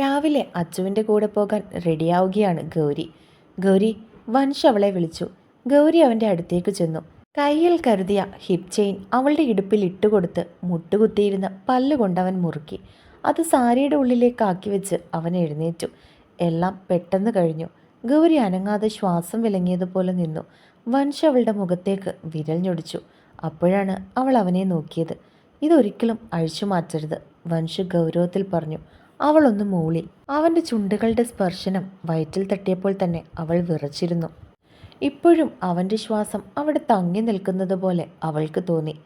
രാവിലെ അച്ചുവിന്റെ കൂടെ പോകാൻ റെഡിയാവുകയാണ് ഗൗരി. ഗൗരി വൻഷ് അവളെ വിളിച്ചു. ഗൗരി അവന്റെ അടുത്തേക്ക് ചെന്നു. കയ്യിൽ കരുതിയ ഹിപ് ചെയിൻ അവളുടെ ഇടുപ്പിൽ ഇട്ടുകൊടുത്ത് മുട്ടുകുത്തിയിരുന്ന പല്ലുകൊണ്ടവൻ മുറുക്കി. അത് സാരിയുടെ ഉള്ളിലേക്ക് ആക്കി വെച്ച് അവൻ എഴുന്നേറ്റു. എല്ലാം പെട്ടെന്ന് കഴിഞ്ഞു. ഗൗരി അനങ്ങാതെ ശ്വാസം വിലങ്ങിയതുപോലെ നിന്നു. വൻഷ് അവളുടെ മുഖത്തേക്ക് വിരൽ ഞൊടിച്ചു. അപ്പോഴാണ് അവൾ അവനെ നോക്കിയത്. ഇതൊരിക്കലും അഴിച്ചു മാറ്റരുത് വൻഷ് ഗൗരവത്തിൽ പറഞ്ഞു. അവളൊന്ന് മൂളി. അവന്റെ ചുണ്ടുകളുടെ സ്പർശനം വയറ്റിൽ തട്ടിയപ്പോൾ തന്നെ അവൾ വിറച്ചിരുന്നു. ഇപ്പോഴും അവന്റെ ശ്വാസം അവിടെ തങ്ങി നിൽക്കുന്നത് പോലെ അവൾക്ക് തോന്നി.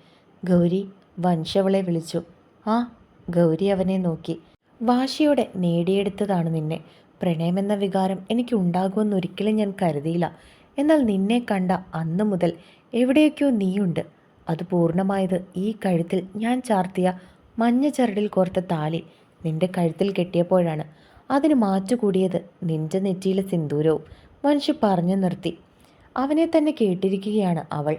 ഗൗരി വൻഷവളെ വിളിച്ചു. ആ ഗൗരി അവനെ നോക്കി. വാശിയോടെ നേടിയെടുത്തതാണ് നിന്നെ. പ്രണയമെന്ന വികാരം എനിക്ക് ഉണ്ടാകുമെന്നൊരിക്കലും ഞാൻ കരുതിയില്ല. എന്നാൽ നിന്നെ കണ്ട അന്ന് മുതൽ എവിടെയൊക്കെയോ നീയുണ്ട്. അത് പൂർണമായത് ഈ കഴുത്തിൽ ഞാൻ ചാർത്തിയ മഞ്ഞ ചരടിൽ കോർത്ത താലി നിന്റെ കഴുത്തിൽ കെട്ടിയപ്പോഴാണ് അതിന് മാറ്റുകൂടിയത് നിന്റെ നെറ്റിയിലെ സിന്ദൂരവും. മനുഷ്യ പറഞ്ഞു നിർത്തി. അവനെ തന്നെ കേട്ടിരിക്കുകയാണ് അവൾ.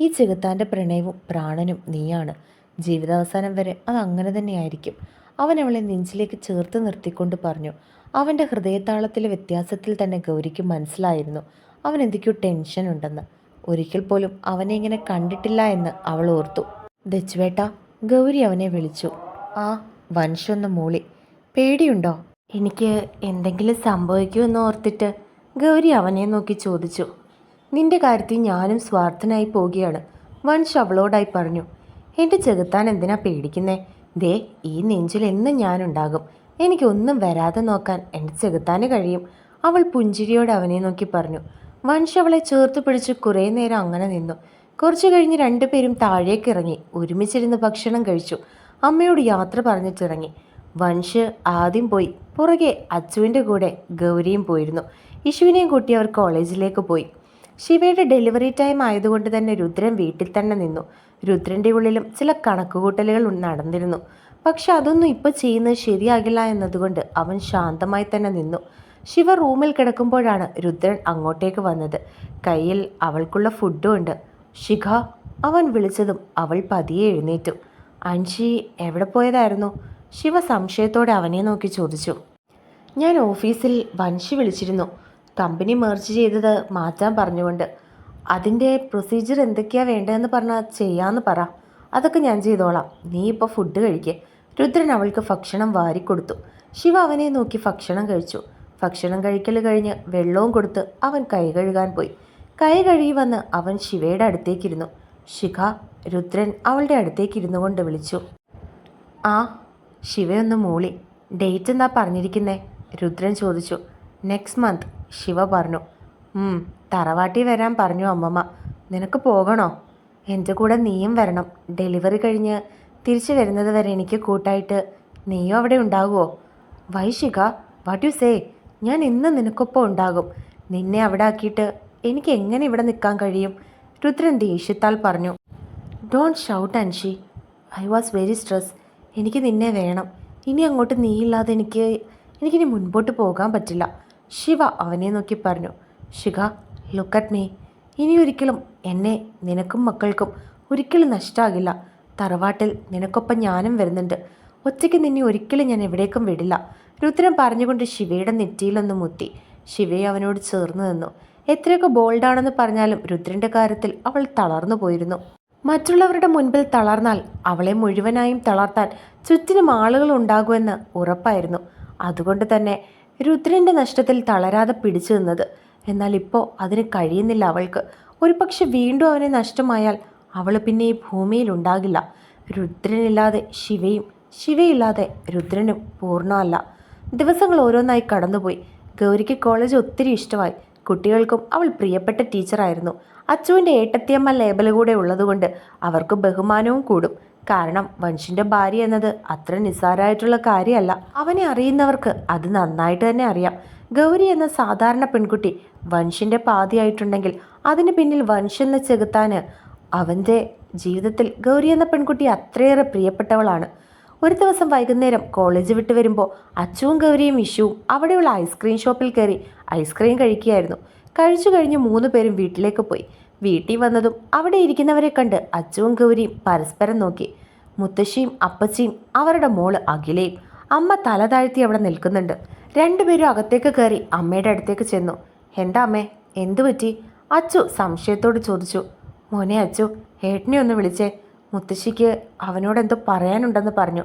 ഈ ചെകുത്താന്റെ പ്രണയവും പ്രാണനും നീയാണ്. ജീവിതാവസാനം വരെ അത് അങ്ങനെ തന്നെയായിരിക്കും. അവൻ അവളെ നെഞ്ചിലേക്ക് ചേർത്ത് നിർത്തിക്കൊണ്ട് പറഞ്ഞു. അവന്റെ ഹൃദയതാളത്തിലെ വ്യത്യാസത്തിൽ തന്നെ ഗൗരിക്ക് മനസ്സിലായിരുന്നു. അവൻ എന്തൊക്കെയോ ടെൻഷൻ ഉണ്ടെന്ന്. ഒരിക്കൽ പോലും അവനെ ഇങ്ങനെ കണ്ടിട്ടില്ല എന്ന് അവൾ ഓർത്തു. ദച്ചുവേട്ട ഗൗരി അവനെ വിളിച്ചു. ആ വൻഷൊന്ന് മൂളി. പേടിയുണ്ടോ? എനിക്ക് എന്തെങ്കിലും സംഭവിക്കുമെന്ന് ഓർത്തിട്ട് ഗൗരി അവനെ നോക്കി ചോദിച്ചു. നിന്റെ കാര്യത്തിൽ ഞാനും സ്വാർത്ഥനായി പോകുകയാണ്. വൻഷ് അവളോടായി പറഞ്ഞു. എന്റെ ചെകുത്താൻ എന്തിനാ പേടിക്കുന്നേ? ദേ ഈ നെഞ്ചിൽ എന്നും ഞാനുണ്ടാകും. എനിക്കൊന്നും വരാതെ നോക്കാൻ എന്റെ ചെകുത്താന് കഴിയും. അവൾ പുഞ്ചിരിയോട് അവനെ നോക്കി പറഞ്ഞു. വൻഷ് അവളെ ചേർത്ത് പിടിച്ച് കുറേ നേരം അങ്ങനെ നിന്നു. കുറച്ചു കഴിഞ്ഞ് രണ്ടുപേരും താഴേക്കിറങ്ങി. ഒരുമിച്ചിരുന്ന് ഭക്ഷണം കഴിച്ചു. അമ്മയോട് യാത്ര പറഞ്ഞിട്ടിറങ്ങി വൻഷ് ആദ്യം പോയി. പുറകെ അച്ചുവിന്റെ കൂടെ ഗൗരിയും പോയിരുന്നു. ഇഷുവിനെയും കൂട്ടി അവർ കോളേജിലേക്ക് പോയി. ശിവയുടെ ഡെലിവറി ടൈം ആയതുകൊണ്ട് തന്നെ രുദ്രൻ വീട്ടിൽ തന്നെ നിന്നു. രുദ്രന്റെ ഉള്ളിലും ചില കണക്കുകൂട്ടലുകൾ നടന്നിരുന്നു. പക്ഷെ അതൊന്നും ഇപ്പോൾ ചെയ്യുന്നത് ശരിയാകില്ല എന്നതുകൊണ്ട് അവൻ ശാന്തമായി തന്നെ നിന്നു. ശിവ റൂമിൽ കിടക്കുമ്പോഴാണ് രുദ്രൻ അങ്ങോട്ടേക്ക് വന്നത്. കയ്യിൽ അവൾക്കുള്ള ഫുഡും ഉണ്ട്. ശിഖ അവൻ വിളിച്ചതും അവൾ പതിയെ എഴുന്നേറ്റു. അൻഷി എവിടെ പോയതായിരുന്നു? ശിവ സംശയത്തോടെ അവനെ നോക്കി ചോദിച്ചു. ഞാൻ ഓഫീസിൽ വൻഷി വിളിച്ചിരുന്നു. കമ്പനി മെർജ് ചെയ്തത് മാറ്റാൻ പറഞ്ഞുകൊണ്ട്. അതിന്റെ പ്രൊസീജിയർ എന്തൊക്കെയാണ് വേണ്ടതെന്ന് പറഞ്ഞാൽ ചെയ്യാമെന്ന് പറ. അതൊക്കെ ഞാൻ ചെയ്തോളാം. നീ ഇപ്പോൾ ഫുഡ് കഴിക്കേ. രുദ്രൻ അവൾക്ക് ഭക്ഷണം വാരിക്കൊടുത്തു. ശിവ അവനെ നോക്കി ഭക്ഷണം കഴിച്ചു. ഭക്ഷണം കഴിക്കൽ കഴിഞ്ഞ് വെള്ളവും കൊടുത്ത് അവൻ കൈ കഴുകാൻ പോയി. കൈ കഴുകി വന്ന് അവൻ ശിവയുടെ അടുത്തേക്കിരുന്നു. ശിഖ രുദ്രൻ അവളുടെ അടുത്തേക്ക് ഇരുന്നു കൊണ്ട് വിളിച്ചു. ആ ശിവയൊന്ന് മൂളി. ഡേറ്റ് എന്നാ പറഞ്ഞിരിക്കുന്നേ? രുദ്രൻ ചോദിച്ചു. നെക്സ്റ്റ് മന്ത് ശിവ പറഞ്ഞു. തറവാട്ടി വരാൻ പറഞ്ഞു അമ്മമ്മ. നിനക്ക് പോകണോ? എന്റെ കൂടെ നീയും വരണം. ഡെലിവറി കഴിഞ്ഞ് തിരിച്ചു വരുന്നത് വരെ എനിക്ക് കൂട്ടായിട്ട് നീയും അവിടെ ഉണ്ടാകുമോ വൈശിക വാട്ട് യു സേ ഞാൻ ഇന്ന് നിനക്കൊപ്പം ഉണ്ടാകും. നിന്നെ അവിടെ ആക്കിയിട്ട് എനിക്ക് എങ്ങനെ ഇവിടെ നിൽക്കാൻ കഴിയും? രുദ്രൻ ദേഷ്യത്താൽ പറഞ്ഞു don't shout Anshi. I was very stress എനിക്ക് നിന്നെ വേണം. ഇനി അങ്ങോട്ട് നീയില്ലാതെ എനിക്ക് എനിക്കിനി മുൻപോട്ട് പോകാൻ പറ്റില്ല. ശിവ അവനെ നോക്കി പറഞ്ഞു ശിഖ ലുക്ക് അറ്റ് മീ ഇനി ഒരിക്കലും എന്നെ നിനക്കും മക്കൾക്കും ഒരിക്കലും നഷ്ടമാകില്ല തറവാട്ടിൽ നിനക്കൊപ്പം ഞാനും വരുന്നുണ്ട്. ഒറ്റയ്ക്ക് നിന്നെ ഒരിക്കലും ഞാൻ എവിടേക്കും വിടില്ല. രുദ്രൻ പറഞ്ഞുകൊണ്ട് ശിവയുടെ നെറ്റിയിലൊന്ന് മുത്തി. ശിവയെ അവനോട് ചേർന്ന് നിന്നു. എത്രയൊക്കെ ബോൾഡാണെന്ന് പറഞ്ഞാലും രുദ്രന്റെ കാര്യത്തിൽ അവൾ തളർന്നു പോയിരുന്നു. മറ്റുള്ളവരുടെ മുൻപിൽ തളർന്നാൽ അവളെ മുഴുവനായും തളർത്താൻ ചുറ്റിനും ആളുകൾ ഉണ്ടാകുമെന്ന് ഉറപ്പായിരുന്നു. അതുകൊണ്ട് തന്നെ രുദ്രന്റെ നഷ്ടത്തിൽ തളരാതെ പിടിച്ചു നിന്നത്. എന്നാൽ ഇപ്പോൾ അതിന് കഴിയുന്നില്ല അവൾക്ക്. ഒരുപക്ഷെ വീണ്ടും അവനെ നഷ്ടമായാൽ അവൾ പിന്നെ ഈ ഭൂമിയിൽ ഉണ്ടാകില്ല. രുദ്രനില്ലാതെ ശിവയും ശിവയില്ലാതെ രുദ്രനും പൂർണമല്ല. ദിവസങ്ങൾ ഓരോന്നായി കടന്നുപോയി. ഗൗരിക്ക് കോളേജ് ഒത്തിരി ഇഷ്ടമായി. കുട്ടികൾക്കും അവൾ പ്രിയപ്പെട്ട ടീച്ചറായിരുന്നു. അച്ചുവിന്റെ ഏട്ടത്തിയമ്മ ലേബൽ കൂടെ ഉള്ളതുകൊണ്ട് അവർക്ക് ബഹുമാനവും കൂടും. കാരണം വംശിന്റെ ഭാര്യ എന്നത് അത്ര നിസ്സാരമായിട്ടുള്ള കാര്യമല്ല. അവനെ അറിയുന്നവർക്ക് അത് നന്നായിട്ട് തന്നെ അറിയാം. ഗൗരി എന്ന സാധാരണ പെൺകുട്ടി വംശിന്റെ പാതിയായിട്ടുണ്ടെങ്കിൽ അതിന് പിന്നിൽ വൻഷെന്ന് ചെകുത്താന് അവന്റെ ജീവിതത്തിൽ ഗൗരി എന്ന പെൺകുട്ടി അത്രയേറെ പ്രിയപ്പെട്ടവളാണ്. ഒരു ദിവസം വൈകുന്നേരം കോളേജ് വിട്ട് വരുമ്പോൾ അച്ചുവും ഗൗരിയും ഇഷുവും അവിടെയുള്ള ഐസ്ക്രീം ഷോപ്പിൽ കയറി ഐസ്ക്രീം കഴിക്കുകയായിരുന്നു. കഴിച്ചു കഴിഞ്ഞ് മൂന്ന് പേരും വീട്ടിലേക്ക് പോയി. വീട്ടിൽ വന്നതും അവിടെ ഇരിക്കുന്നവരെ കണ്ട് അച്ചുവും ഗൗരിയും പരസ്പരം നോക്കി. മുത്തശ്ശിയും അപ്പച്ചിയും അവരുടെ മോൾ അഖിലയും അമ്മ തല താഴ്ത്തി അവിടെ നിൽക്കുന്നുണ്ട്. രണ്ടുപേരും അകത്തേക്ക് കയറി അമ്മയുടെ അടുത്തേക്ക് ചെന്നു. എന്താ അമ്മേ എന്തു പറ്റി? അച്ചു സംശയത്തോട് ചോദിച്ചു. മോനെ അച്ചു ഏട്ടനെ ഒന്ന് വിളിച്ചേ. മുത്തശ്ശിക്ക് അവനോട് എന്തോ പറയാനുണ്ടെന്ന് പറഞ്ഞു.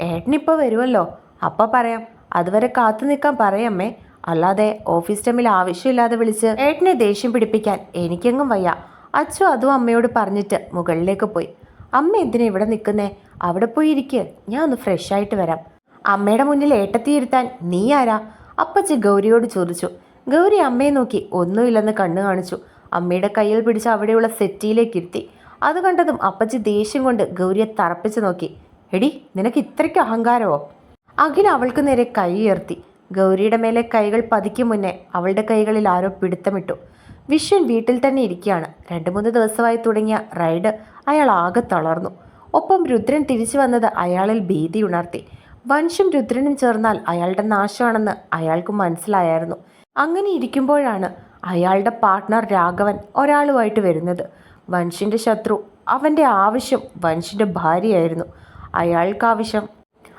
ഏട്ടനിപ്പോൾ വരുമല്ലോ അപ്പം പറയാം. അതുവരെ കാത്തു നിൽക്കാൻ പറയാമേ അല്ലാതെ ഓഫീസ് ടൈമിൽ ആവശ്യമില്ലാതെ വിളിച്ച് ഏട്ടനെ ദേഷ്യം പിടിപ്പിക്കാൻ എനിക്കെങ്ങും വയ്യ. അച്ഛൻ അതും അമ്മയോട് പറഞ്ഞിട്ട് മുകളിലേക്ക് പോയി. അമ്മ എന്തിനാ ഇവിടെ നിൽക്കുന്നേ? അവിടെ പോയി ഇരിക്ക് ഞാൻ ഒന്ന് ഫ്രഷ് ആയിട്ട് വരാം. അമ്മയുടെ മുന്നിൽ ഏട്ടത്തിയിരുത്താൻ നീ ആരാ? അപ്പച്ചി ഗൗരിയോട് ചോദിച്ചു. ഗൗരി അമ്മയെ നോക്കി ഒന്നുമില്ലെന്ന് കണ്ണു കാണിച്ചു. അമ്മയുടെ കയ്യിൽ പിടിച്ച് അവിടെയുള്ള സെറ്റിയിലേക്ക് ഇരുത്തി. അത് കണ്ടതും അപ്പച്ചി ദേഷ്യം കൊണ്ട് ഗൗരിയെ തറപ്പിച്ച് നോക്കി. എടി നിനക്ക് ഇത്രയ്ക്ക് അഹങ്കാരമോ? അഖിൽ അവൾക്ക് നേരെ കൈ ഉയർത്തി. ഗൗരിയുടെ മേലെ കൈകൾ പതിക്കും മുന്നേ അവളുടെ കൈകളിൽ ആരോ പിടുത്തമിട്ടു. വിശ്വൻ വീട്ടിൽ തന്നെ ഇരിക്കുകയാണ്. രണ്ട് മൂന്ന് ദിവസമായി തുടങ്ങിയ റൈഡ് അയാൾ ആകെ തളർന്നു. ഒപ്പം രുദ്രൻ തിരിച്ചു വന്നത് അയാളിൽ ഭീതി ഉണർത്തി. വൻഷും രുദ്രനും ചേർന്നാൽ അയാളുടെ നാശമാണെന്ന് അയാൾക്ക് മനസ്സിലായായിരുന്നു. അങ്ങനെ ഇരിക്കുമ്പോഴാണ് അയാളുടെ പാർട്ട്ണർ രാഘവൻ ഒരാളുമായിട്ട് വരുന്നത്. വൻഷിന്റെ ശത്രു അവന്റെ ആവശ്യം വൻഷിന്റെ ഭാര്യയായിരുന്നു. അയാൾക്ക് ആവശ്യം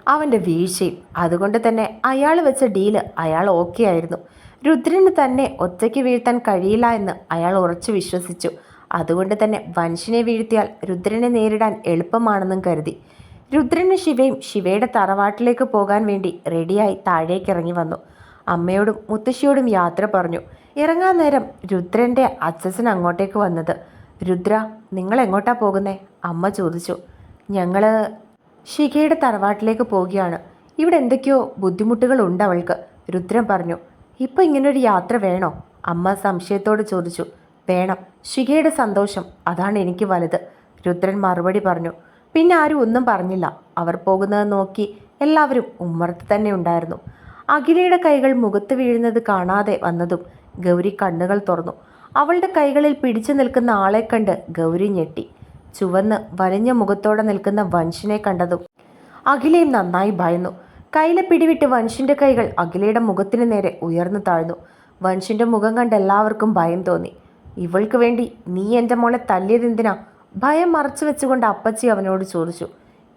അവന്റെ വീഴ്ചയും. അതുകൊണ്ട് തന്നെ അയാൾ വെച്ച ഡീൽ അയാൾ ഓക്കെ ആയിരുന്നു. രുദ്രന് തന്നെ ഒറ്റയ്ക്ക് വീഴ്ത്താൻ കഴിയില്ല എന്ന് അയാൾ ഉറച്ചു വിശ്വസിച്ചു. അതുകൊണ്ട് തന്നെ വൻഷിനെ വീഴ്ത്തിയാൽ രുദ്രനെ നേരിടാൻ എളുപ്പമാണെന്നും കരുതി. രുദ്രനും ശിവയും ശിവയുടെ തറവാട്ടിലേക്ക് പോകാൻ വേണ്ടി റെഡിയായി താഴേക്ക് ഇറങ്ങി വന്നു. അമ്മയോടും മുത്തശ്ശിയോടും യാത്ര പറഞ്ഞു. ഇറങ്ങാൻ നേരം രുദ്രന്റെ അച്ഛൻ അങ്ങോട്ടേക്ക് വന്നത് രുദ്ര നിങ്ങൾ എങ്ങോട്ടാ പോകുന്നേ? അമ്മ ചോദിച്ചു. ഞങ്ങൾ ശിഖയുടെ തറവാട്ടിലേക്ക് പോവുകയാണ്. ഇവിടെ എന്തൊക്കെയോ ബുദ്ധിമുട്ടുകളുണ്ട് അവൾക്ക് രുദ്രൻ പറഞ്ഞു. ഇപ്പം ഇങ്ങനൊരു യാത്ര വേണോ? അമ്മ സംശയത്തോട് ചോദിച്ചു. വേണം. ശിഖയുടെ സന്തോഷം അതാണ് എനിക്ക് വലുത്. രുദ്രൻ മറുപടി പറഞ്ഞു. പിന്നെ ആരും ഒന്നും പറഞ്ഞില്ല. അവർ പോകുന്നത് നോക്കി എല്ലാവരും ഉമ്മറത്ത് തന്നെ ഉണ്ടായിരുന്നു. അഖിലയുടെ കൈകൾ മുഖത്ത് വീഴുന്നത് കാണാതെ വന്നതും ഗൗരി കണ്ണുകൾ തുറന്നു. അവളുടെ കൈകളിൽ പിടിച്ചു നിൽക്കുന്ന ആളെ കണ്ട് ഗൗരി ഞെട്ടി. ചുവന്ന് വരഞ്ഞ മുഖത്തോടെ നിൽക്കുന്ന വൻഷിനെ കണ്ടതും അഖിലയും നന്നായി ഭയന്നു. കയ്യിലെ പിടിവിട്ട് വൻഷിന്റെ കൈകൾ അഖിലയുടെ മുഖത്തിന് നേരെ ഉയർന്നു താഴ്ന്നു. വൻഷിന്റെ മുഖം കണ്ട് എല്ലാവർക്കും ഭയം തോന്നി. ഇവൾക്ക് വേണ്ടി നീ എന്റെ മോളെ തല്ലിയതെന്തിനാ ഭയം മറച്ചു വെച്ചുകൊണ്ട് അപ്പച്ചി അവനോട് ചോദിച്ചു.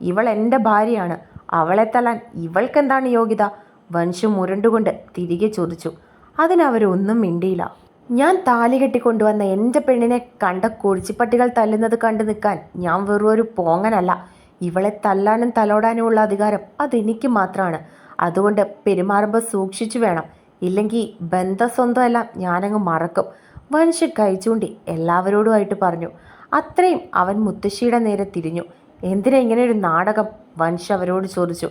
ഇവൾ എന്റെ ഭാര്യയാണ്. അവളെ തല്ലാൻ ഇവൾക്കെന്താണ് യോഗ്യത? വൻഷു മുരണ്ടുകൊണ്ട് തിരികെ ചോദിച്ചു. അതിനവരൊന്നും മിണ്ടിയില്ല. ഞാൻ താലി കെട്ടിക്കൊണ്ടുവന്ന എന്റെ പെണ്ണിനെ കണ്ട കുഴിച്ചിപ്പട്ടികൾ തല്ലുന്നത് കണ്ടു നിൽക്കാൻ ഞാൻ വെറും ഒരു പോങ്ങനല്ല. ഇവളെ തല്ലാനും തലോടാനും ഉള്ള അധികാരം അതെനിക്ക് മാത്രമാണ്. അതുകൊണ്ട് പെരുമാറുമ്പോൾ സൂക്ഷിച്ചു വേണം. ഇല്ലെങ്കിൽ ബന്ധസ്വന്തമെല്ലാം ഞാനങ്ങ് മറക്കും. വൻഷ് കൈചൂണ്ടി എല്ലാവരോടുമായിട്ട് പറഞ്ഞു. അത്രയും അവൻ മുത്തശ്ശിയുടെ നേരെ തിരിഞ്ഞു. എന്തിനാ ഇങ്ങനെ ഒരു നാടകം? വൻഷ് അവരോട് ചോദിച്ചു.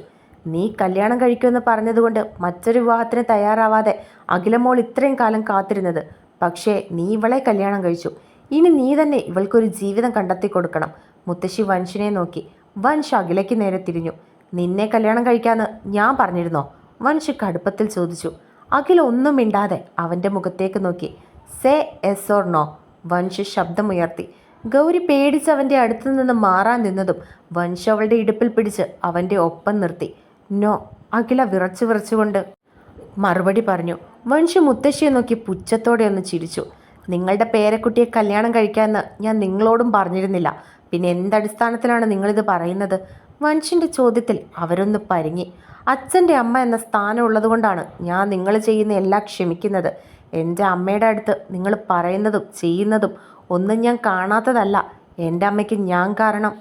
നീ കല്യാണം കഴിക്കുമെന്ന് പറഞ്ഞതുകൊണ്ട് മറ്റൊരു വിവാഹത്തിന് തയ്യാറാവാതെ അഖിലമോൾ ഇത്രയും കാലം കാത്തിരുന്നത് പക്ഷേ നീ ഇവളെ കല്യാണം കഴിച്ചു. ഇനി നീ തന്നെ ഇവൾക്കൊരു ജീവിതം കണ്ടെത്തി കൊടുക്കണം. മുത്തശ്ശി വൻഷിനെ നോക്കി. വൻഷ് അഖിലയ്ക്ക് നേരെ തിരിഞ്ഞു. നിന്നെ കല്യാണം കഴിക്കാന്ന് ഞാൻ പറഞ്ഞിരുന്നോ? വൻഷ് കടുപ്പത്തിൽ ചോദിച്ചു. അഖില ഒന്നും മിണ്ടാതെ അവന്റെ മുഖത്തേക്ക് നോക്കി. Say yes or no? Vansh ശബ്ദമുയർത്തി. ഗൗരി പേടിച്ച് അവന്റെ അടുത്തു നിന്ന് മാറാൻ നിന്നതും വൻഷ് അവളുടെ ഇടുപ്പിൽ പിടിച്ച് അവന്റെ ഒപ്പം നിർത്തി. നോ അഖില വിറച്ചു വിറച്ചുകൊണ്ട് മറുപടി പറഞ്ഞു. വൻഷ് മുത്തശ്ശിയെ നോക്കി പുച്ഛത്തോടെ ഒന്ന് ചിരിച്ചു. നിങ്ങളുടെ പേരക്കുട്ടിയെ കല്യാണം കഴിക്കാമെന്ന് ഞാൻ നിങ്ങളോടും പറഞ്ഞിരുന്നില്ല. പിന്നെ എന്തടിസ്ഥാനത്തിലാണ് നിങ്ങളിത് പറയുന്നത്? വൻഷിന്റെ ചോദ്യത്തിൽ അവരൊന്ന് പരിങ്ങി. അച്ഛന്റെ അമ്മ എന്ന സ്ഥാനം ഉള്ളതുകൊണ്ടാണ് ഞാൻ നിങ്ങൾ ചെയ്യുന്ന എല്ലാം ക്ഷമിക്കുന്നത്. എന്റെ അമ്മയുടെ അടുത്ത് നിങ്ങൾ പറയുന്നതും ചെയ്യുന്നതും ഒന്നും ഞാൻ കാണാത്തതല്ല. എന്റെ അമ്മയ്ക്ക് ഞാൻ കാരണം.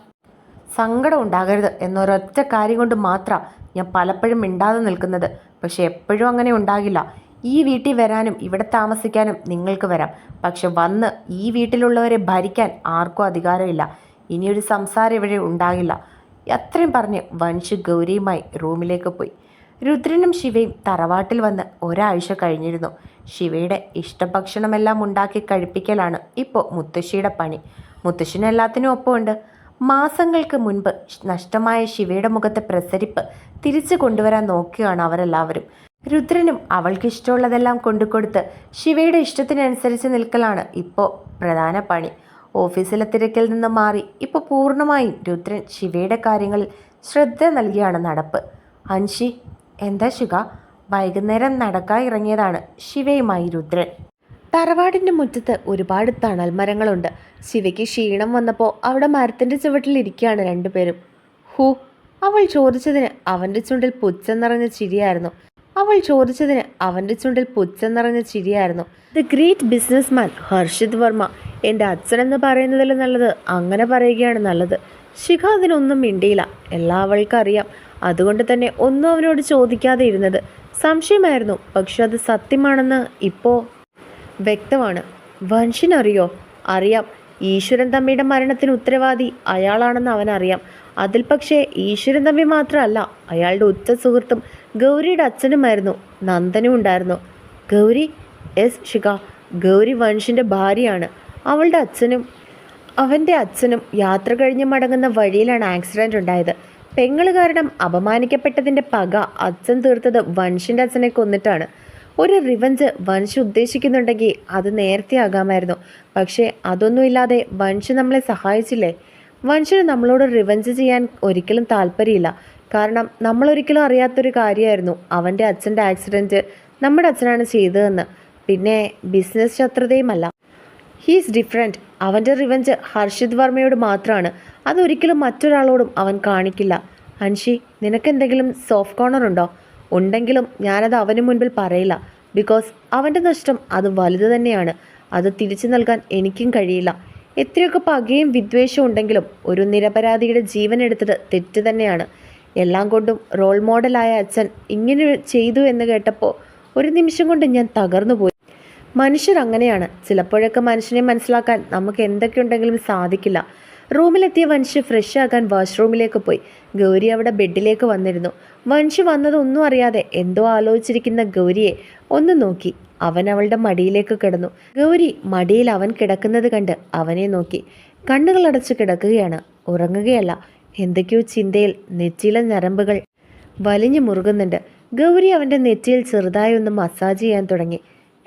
സങ്കടം ഉണ്ടാകരുത് എന്നൊരൊറ്റ കാര്യം കൊണ്ട് മാത്രം ഞാൻ പലപ്പോഴും മിണ്ടാതെ നിൽക്കുന്നത്. പക്ഷെ എപ്പോഴും അങ്ങനെ ഉണ്ടാകില്ല. ഈ വീട്ടിൽ വരാനും ഇവിടെ താമസിക്കാനും നിങ്ങൾക്ക് വരാം. പക്ഷെ വന്ന് ഈ വീട്ടിലുള്ളവരെ ഭരിക്കാൻ ആർക്കും അധികാരമില്ല. ഇനിയൊരു സംസാരം ഇവിടെ ഉണ്ടാകില്ല. അത്രയും പറഞ്ഞ് വൻഷ് ഗൗരിയുമായി റൂമിലേക്ക് പോയി. രുദ്രനും ശിവയും തറവാട്ടിൽ വന്ന് ഒരാഴ്ച കഴിഞ്ഞിരുന്നു. ശിവയുടെ ഇഷ്ടഭക്ഷണമെല്ലാം ഉണ്ടാക്കി കഴിപ്പിക്കലാണ് ഇപ്പോൾ മുത്തശ്ശിയുടെ പണി. മുത്തശ്ശിന് എല്ലാത്തിനും ഒപ്പമുണ്ട്. മാസങ്ങൾക്ക് മുൻപ് നഷ്ടമായ ശിവയുടെ മുഖത്തെ പ്രസരിപ്പ് തിരിച്ചു കൊണ്ടുവരാൻ നോക്കുകയാണ് അവരെല്ലാവരും. രുദ്രനും അവൾക്ക് ഇഷ്ടമുള്ളതെല്ലാം കൊണ്ടുകൊടുത്ത് ശിവയുടെ ഇഷ്ടത്തിനനുസരിച്ച് നിൽക്കലാണ് ഇപ്പോൾ പ്രധാന പണി. ഓഫീസിലെ തിരക്കിൽ നിന്ന് മാറി ഇപ്പോൾ പൂർണമായും രുദ്രൻ ശിവയുടെ കാര്യങ്ങളിൽ ശ്രദ്ധ നൽകിയാണ് നടപ്പ്. അൻഷി എന്താ ശിവ വൈകുന്നേരം നടക്കാൻ ഇറങ്ങിയതാണ് ശിവയുമായി രുദ്രൻ. തറവാടിന്റെ മുറ്റത്ത് ഒരുപാട് തണൽ മരങ്ങളുണ്ട്. ശിവയ്ക്ക് ക്ഷീണം വന്നപ്പോൾ അവിടെ മരത്തിന്റെ ചുവട്ടിൽ ഇരിക്കുകയാണ് രണ്ടുപേരും. ഹൂ അവൾ ചോദിച്ചതിന് അവന്റെ ചുണ്ടിൽ പുച്ഛം നിറഞ്ഞ ചിരിയായിരുന്നു. അവൾ ചോദിച്ചതിന് അവന്റെ ചുണ്ടിൽ പുച്ഛം നിറഞ്ഞ ചിരിയായിരുന്നു. The great businessman Harshit Varma എന്റെ അച്ഛനെന്ന് പറയുന്നതിൽ നല്ലത് അങ്ങനെ പറയുകയാണ് നല്ലത്. ശിഖ അതിനൊന്നും മിണ്ടിയില്ല. എല്ലാം അവൾക്കറിയാം അതുകൊണ്ട് തന്നെ ഒന്നും അവനോട് ചോദിക്കാതെ ഇരുന്നത്. സംശയമായിരുന്നു. പക്ഷെ അത് സത്യമാണെന്ന് ഇപ്പോൾ വ്യക്തമാണ്. വൻഷിനറിയോ? അറിയാം. ഈശ്വരൻ തമ്മിയുടെ മരണത്തിന് ഉത്തരവാദി അയാളാണെന്ന് അവനറിയാം. അതിൽ പക്ഷേ ഈശ്വരൻ തമ്പി മാത്രമല്ല അയാളുടെ ഉറ്റ സുഹൃത്തും ഗൗരിയുടെ അച്ഛനുമായിരുന്നു നന്ദനും ഉണ്ടായിരുന്നു. ഗൗരി എസ് ശിഖ ഗൗരി വൻഷിന്റെ ഭാര്യയാണ്. അവളുടെ അച്ഛനും അവന്റെ അച്ഛനും യാത്ര കഴിഞ്ഞ് മടങ്ങുന്ന വഴിയിലാണ് ആക്സിഡന്റ് ഉണ്ടായത്. പെങ്ങൾ കാരണം അപമാനിക്കപ്പെട്ടതിന്റെ പക അച്ഛൻ തീർത്തത് വൻഷിന്റെ അച്ഛനെ കൊന്നിട്ടാണ്. ഒരു റിവഞ്ച് വൻഷ് ഉദ്ദേശിക്കുന്നുണ്ടെങ്കിൽ അത് നേരത്തെ ആകാമായിരുന്നു പക്ഷേ അതൊന്നുമില്ലാതെ വൻഷ് നമ്മളെ സഹായിച്ചില്ലേ? വൻഷിന് നമ്മളോട് റിവഞ്ച് ചെയ്യാൻ ഒരിക്കലും താല്പര്യമില്ല. കാരണം നമ്മളൊരിക്കലും അറിയാത്തൊരു കാര്യമായിരുന്നു. അവന്റെ അച്ഛന്റെ ആക്സിഡന്റ് നമ്മുടെ അച്ഛനാണ് ചെയ്തതെന്ന്. പിന്നെ ബിസിനസ് ശത്രുതയുമല്ല. ഹീസ് ഡിഫറെന്റ് അവന്റെ റിവഞ്ച് ഹർഷിത് വർമ്മയോട് മാത്രമാണ്. അതൊരിക്കലും മറ്റൊരാളോടും അവൻ കാണിക്കില്ല. അൻഷി നിനക്കെന്തെങ്കിലും സോഫ്റ്റ് കോർണർ ഉണ്ടോ? ഉണ്ടെങ്കിലും ഞാനത് അവന് മുൻപിൽ പറയില്ല. ബിക്കോസ് അവന്റെ നഷ്ടം അത് വലുത് തന്നെയാണ്. അത് തിരിച്ചു നൽകാൻ എനിക്കും കഴിയില്ല. എത്രയൊക്കെ പകയും വിദ്വേഷവും ഉണ്ടെങ്കിലും ഒരു നിരപരാധിയുടെ ജീവൻ എടുത്തത് തെറ്റ് തന്നെയാണ്. എല്ലാം കൊണ്ടും റോൾ മോഡലായ അച്ഛൻ ഇങ്ങനെ ചെയ്തു എന്ന് കേട്ടപ്പോൾ ഒരു നിമിഷം കൊണ്ട് ഞാൻ തകർന്നു പോയി. മനുഷ്യർ അങ്ങനെയാണ്. ചിലപ്പോഴൊക്കെ മനുഷ്യനെ മനസ്സിലാക്കാൻ നമുക്ക് എന്തൊക്കെയുണ്ടെങ്കിലും സാധിക്കില്ല. റൂമിലെത്തിയ വൻഷ് ഫ്രഷ് ആകാൻ വാഷ്റൂമിലേക്ക് പോയി. ഗൗരി അവിടെ ബെഡിലേക്ക് വന്നിരുന്നു. വൻഷ് വന്നതൊന്നും അറിയാതെ എന്തോ ആലോചിച്ചിരിക്കുന്ന ഗൗരിയെ ഒന്ന് നോക്കി. അവൻ അവളുടെ മടിയിലേക്ക് കിടന്നു. ഗൗരി മടിയിൽ അവൻ കിടക്കുന്നത് കണ്ട് അവനെ നോക്കി. കണ്ണുകൾ അടച്ച് കിടക്കുകയാണ്. ഉറങ്ങുകയല്ല. എന്തൊക്കെയോ ചിന്തയിൽ നെറ്റിയിലെ ഞരമ്പുകൾ വലിഞ്ഞു മുറുകുന്നുണ്ട്. ഗൗരി അവന്റെ നെറ്റിയിൽ ചെറുതായി ഒന്ന് മസാജ് ചെയ്യാൻ തുടങ്ങി.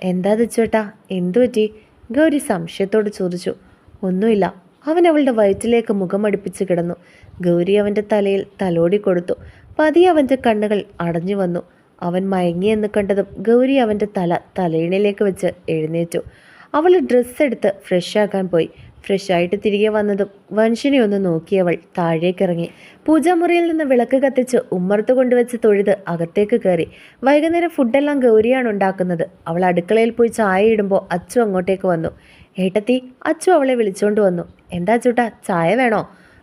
എന്താ ചേട്ടാ എന്തു പറ്റി ഗൗരി സംശയത്തോട് ചോദിച്ചു. ഒന്നുമില്ല. അവൻ അവളുടെ വയറ്റിലേക്ക് മുഖമടുപ്പിച്ച് കിടന്നു. ഗൗരി അവന്റെ തലയിൽ തലോടി കൊടുത്തു. പതിയെ അവന്റെ കണ്ണുകൾ അടഞ്ഞു വന്നു. അവൻ മയങ്ങിയെന്ന് കണ്ടതും ഗൗരി അവന്റെ തല തലയിണയിലേക്ക് വെച്ച് എഴുന്നേറ്റു. അവൾ ഡ്രസ്സ് എടുത്ത് ഫ്രഷ് ആക്കാൻ പോയി. ഫ്രഷായിട്ട് തിരികെ വന്നതും വൻഷിനെ ഒന്ന് നോക്കിയവൾ താഴേക്കിറങ്ങി പൂജാമുറിയിൽ നിന്ന് വിളക്ക് കത്തിച്ച് ഉമ്മർത്ത് കൊണ്ടുവച്ച് തൊഴുത് അകത്തേക്ക് കയറി. വൈകുന്നേരം ഫുഡെല്ലാം ഗൗരിയാണ് ഉണ്ടാക്കുന്നത്. അവൾ അടുക്കളയിൽ പോയി ചായ ഇടുമ്പോൾ അച്ചു അങ്ങോട്ടേക്ക് വന്നു. ഏട്ടത്തി അച്ചു അവളെ വിളിച്ചുകൊണ്ട് വന്നു. എന്താ ചൂട്ടാ ചായ വേണോ?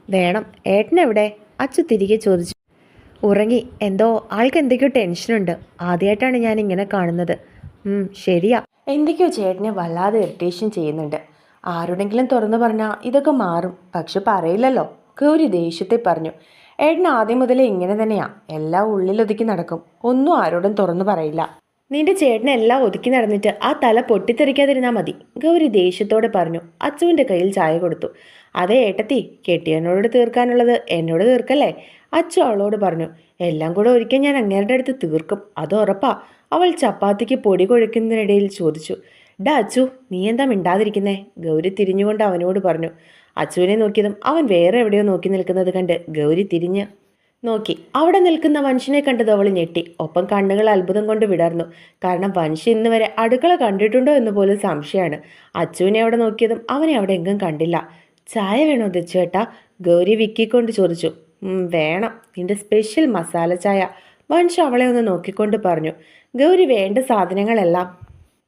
വേണം. ഏട്ടനെവിടെ? അച്ചു തിരികെ ചോദിച്ചു. ഉറങ്ങി. എന്തോ ആൾക്ക് എന്തൊക്കെയോ ടെൻഷനുണ്ട്. ആദ്യമായിട്ടാണ് ഞാൻ ഇങ്ങനെ കാണുന്നത് ശരിയാ. എന്തൊക്കെയോ ചേട്ടനെ വല്ലാതെ ഇറിറ്റേഷൻ ചെയ്യുന്നുണ്ട്. ആരുടെങ്കിലും തുറന്നു പറഞ്ഞാൽ ഇതൊക്കെ മാറും. പക്ഷെ പറയില്ലല്ലോ. ഗൗരി ദേഷ്യത്തെ പറഞ്ഞു. ഏട്ടൻ ആദ്യം മുതലേ ഇങ്ങനെ തന്നെയാ. എല്ലാം ഉള്ളിലൊതുക്കി നടക്കും. ഒന്നും ആരോടും തുറന്നു പറയില്ല. നിന്റെ ചേട്ടനെല്ലാം ഒതുക്കി നടന്നിട്ട് ആ തല പൊട്ടിത്തെറിക്കാതിരുന്നാൽ മതി. ഗൗരി ദേഷ്യത്തോടെ പറഞ്ഞു. അച്ചുവിന്റെ കയ്യിൽ ചായ കൊടുത്തു. അതേ ഏട്ടത്തി കെട്ടിയനോട് തീർക്കാനുള്ളത് എന്നോട് തീർക്കല്ലേ? അച്ചു അവളോട് പറഞ്ഞു. എല്ലാം കൂടെ ഒരിക്കൽ ഞാൻ അങ്ങേരുടെ അടുത്ത് തീർക്കും. അത് ഉറപ്പാ. അവൾ ചപ്പാത്തിക്ക് പൊടി കുഴയ്ക്കുന്നതിനിടയിൽ ചോദിച്ചു. ഡാ അച്ചു നീ എന്താ മിണ്ടാതിരിക്കുന്നേ? ഗൗരി തിരിഞ്ഞുകൊണ്ട് അവനോട് പറഞ്ഞു. അച്ചുവിനെ നോക്കിയതും അവൻ വേറെ എവിടെയോ നോക്കി നിൽക്കുന്നത് കണ്ട് ഗൗരി തിരിഞ്ഞ് നോക്കി. അവിടെ നിൽക്കുന്ന വൻഷിനെ കണ്ടത് അവൾ ഞെട്ടി. ഒപ്പം കണ്ണുകൾ അത്ഭുതം കൊണ്ട് വിടർന്നു. കാരണം വൻഷി ഇന്ന് വരെ അടുക്കള കണ്ടിട്ടുണ്ടോ എന്ന് പോലും സംശയമാണ്. അച്ചുവിനെ അവിടെ നോക്കിയതും അവനെ അവിടെ എങ്കും കണ്ടില്ല. ചായ വേണോ ദച്ചുവേട്ടാ? ഗൗരി വിക്കിക്കൊണ്ട് ചോദിച്ചു. വേണം. നിന്റെ സ്പെഷ്യൽ മസാല ചായ. വൻഷ അവളെ ഒന്ന് നോക്കിക്കൊണ്ട് പറഞ്ഞു. ഗൗരി വേണ്ട സാധനങ്ങളെല്ലാം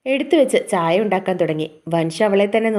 എടുത്തു വെച്ച് ചായ ഉണ്ടാക്കാൻ തുടങ്ങി. വൻഷ അവളെ തന്നെ